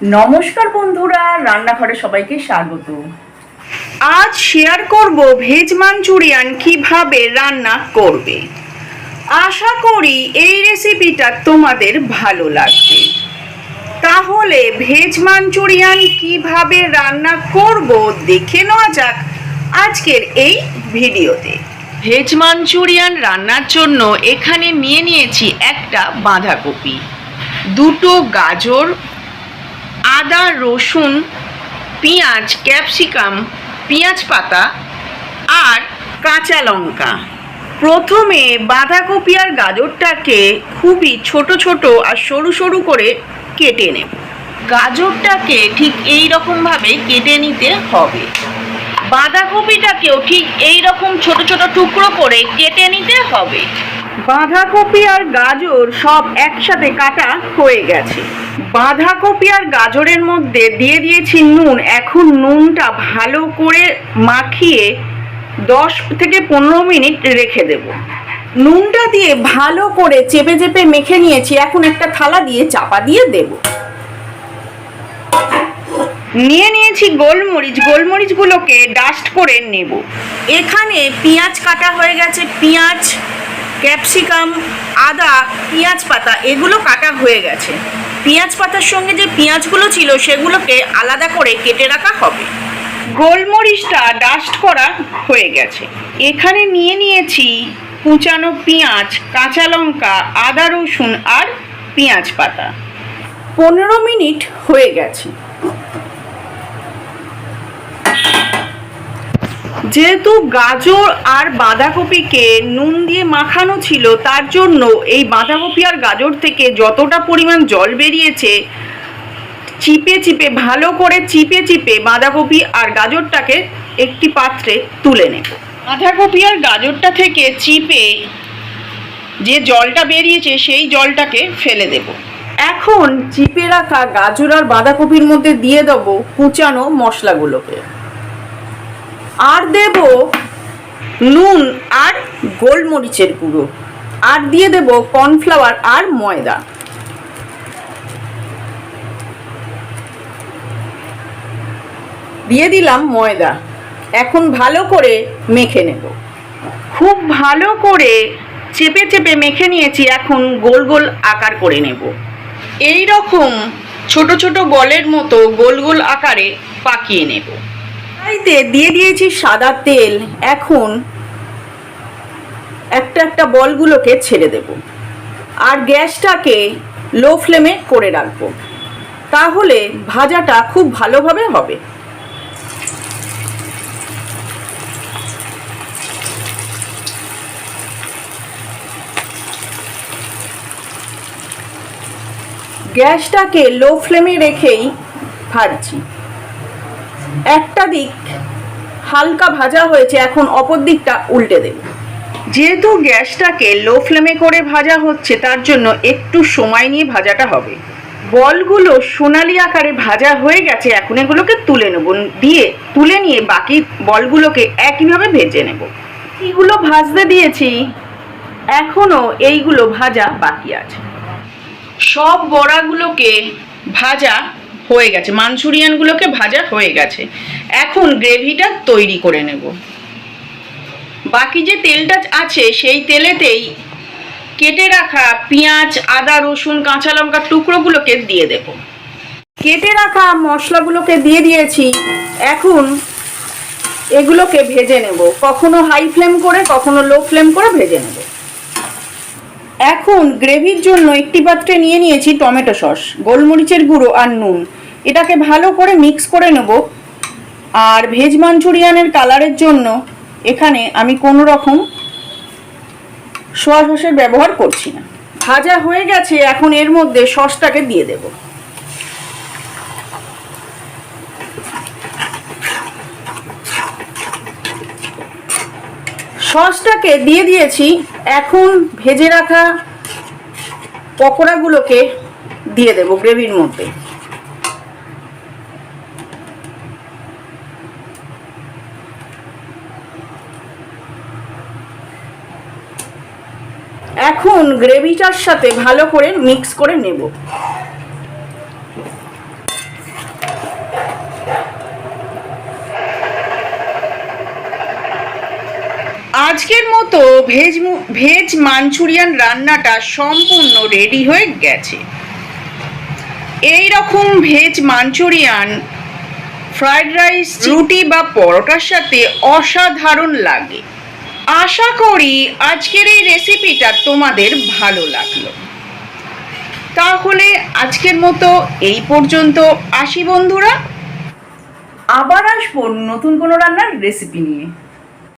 নমস্কার বন্ধুরা, রান্নাঘরে সবাইকে স্বাগত। আজ শেয়ার করব ভেজ মাঞ্চুরিয়ান কীভাবে রান্না করবে। আশা করি এই রেসিপিটা তোমাদের ভালো লাগবে। তাহলে ভেজ মাঞ্চুরিয়ান কীভাবে রান্না করব দেখে নেওয়া যাক আজকের এই ভিডিওতে। ভেজ মাঞ্চুরিয়ান রান্নার জন্য এখানে নিয়ে নিয়েছি একটা বাঁধাকপি, দুটো গাজর আদা, রসুন, পেঁয়াজ, ক্যাপসিকাম, পেঁয়াজ পাতা আর কাঁচা লঙ্কা। প্রথমে বাঁধাকপি আর গাজরটাকে খুবই ছোট ছোট আর সরু সরু করে কেটে নেব। গাজরটাকে ঠিক এই রকমভাবে কেটে নিতে হবে। বাঁধাকপিটাকেও ঠিক এই রকম ছোট ছোট টুকরো করে কেটে নিতে হবে। বাঁধাকপি আর গাজর সব একসাথে কাটা হয়ে গেছে। বাঁধাকপি আর গাজরের মধ্যে দিয়ে দিয়েছি নুন। এখন নুনটা ভালো করে মাখিয়ে দশ থেকে পনেরো মিনিট রেখে দেব। নুনটা দিয়ে ভালো করে চেপে চেপে মেখে নিয়েছি। এখন একটা থালা দিয়ে চাপা দিয়ে দেব। নিয়ে নিয়েছি গোলমরিচ। গোলমরিচগুলোকে ডাস্ট করে নেব। এখানে পেঁয়াজ কাটা হয়ে গেছে। পেঁয়াজ, ক্যাপসিকাম, আদা, পেঁয়াজ পাতা, এগুলো কাটা হয়ে গেছে। পেঁয়াজ পাতার সঙ্গে যে পেঁয়াজগুলো ছিল সেগুলোকে আলাদা করে কেটে রাখা হবে। গোলমরিচটা ডাস্ট করা হয়ে গেছে। এখানে নিয়ে নিয়েছি কুচানো পেঁয়াজ, কাঁচা লঙ্কা, আদা রসুন আর পেঁয়াজ পাতা। পনেরো মিনিট হয়ে গেছে। যেহেতু গাজর আর বাঁধাকপিকে নুন দিয়ে মাখানো ছিল, তার জন্য এই বাঁধাকপি আর গাজর থেকে যতটা পরিমাণ জল বেরিয়েছে, চিপে চিপে, ভালো করে চিপে চিপে বাঁধাকপি আর গাজরটাকে একটি পাত্রে তুলে নেব। বাঁধাকপি আর গাজরটা থেকে চিপে যে জলটা বেরিয়েছে, সেই জলটাকে ফেলে দেব। এখন চিপে রাখা গাজর আর বাঁধাকপির মধ্যে দিয়ে দেবো কুচানো মশলাগুলোকে। আর দেব নুন আর গোলমরিচের গুঁড়ো। আর দিয়ে দেব কর্নফ্লাওয়ার আর ময়দা। দিয়ে দিলাম ময়দা। এখন ভালো করে মেখে নেব। খুব ভালো করে চেপে চেপে মেখে নিয়েছি, এখন গোল গোল আকার করে নেব। এই রকম ছোট ছোট বলের মতো গোল গোল আকারে পাকিয়ে নেব। কড়াইতে দিয়ে দিয়েছি সাদা তেল। এখন একটা একটা বলগুলোকে ছেড়ে দেব। আর গ্যাসটাকে লো ফ্লেমে করে রাখব। তাহলে ভাজাটা খুব ভালোভাবে হবে। গ্যাসটাকে লো ফ্লেমে রেখেই ভাজছি। একটা দিক হালকা ভাজা হয়েছে, এখন অপর দিকটা উল্টে দেব। যেহেতু গ্যাসটাকে লো ফ্লেমে করে ভাজা হচ্ছে, তার জন্য একটু সময় নিয়ে ভাজাটা হবে। বলগুলো সোনালি আকারে ভাজা হয়ে গেছে, এখন এগুলোকে তুলে নেব। দিয়ে তুলে নিয়ে বাকি বলগুলোকে একইভাবে ভেজে নেব। এগুলো ভাজতে দিয়েছি এখনও এইগুলো ভাজা বাকি আছে। সব বড়াগুলোকে ভাজা হয়ে গেছে। মাঞ্চুরিয়ানগুলোকে ভাজা হয়ে গেছে। এখন গ্রেভিটা তৈরি করে নেব। বাকি যে তেলটা আছে, সেই তেলেতেই কেটে রাখা পেঁয়াজ, আদা, রসুন, কাঁচা লঙ্কার টুকরোগুলোকে দিয়ে দেব। কেটে রাখা মশলাগুলোকে দিয়ে দিয়েছি। এখন এগুলোকে ভেজে নেব। কখনো হাই ফ্লেম করে, কখনো লো ফ্লেম করে ভেজে নেব। এখন গ্রেভির জন্য একটি পাত্রে নিয়ে নিয়েছি টমেটো সস, গোলমরিচের গুঁড়ো আর নুন। এটাকে ভালো করে মিক্স করে নেব। আর ভেজ মাঞ্চুরিয়ানের কালারের জন্য এখানে আমি কোনো রকম সোয়া সসের ব্যবহার করছি না। ভাজা হয়ে গেছে, এখন এর মধ্যে সসটাকে দিয়ে দেবো। সসটাকে দিয়ে দিয়েছি। এখন ভেজে রাখা পকোড়াগুলোকে দিয়ে দেবো গ্রেভির মধ্যে। এখন গ্রেভিটার সাথে ভালো করে মিক্স করে নেব। আজকের মতো ভেজ ভেজ মাঞ্চুরিয়ান রান্নাটা সম্পূর্ণ রেডি হয়ে গেছে। এই রকম ভেজ মাঞ্চুরিয়ান ফ্রাইড রাইস রুটি বা পরোটার সাথে অসাধারণ লাগে। আশা করি আজকের এই রেসিপিটা তোমাদের ভালো লাগল। তাহলে আজকের মতো এই পর্যন্ত আসি বন্ধুরা। আবার আসব নতুন কোনো রান্নার রেসিপি নিয়ে।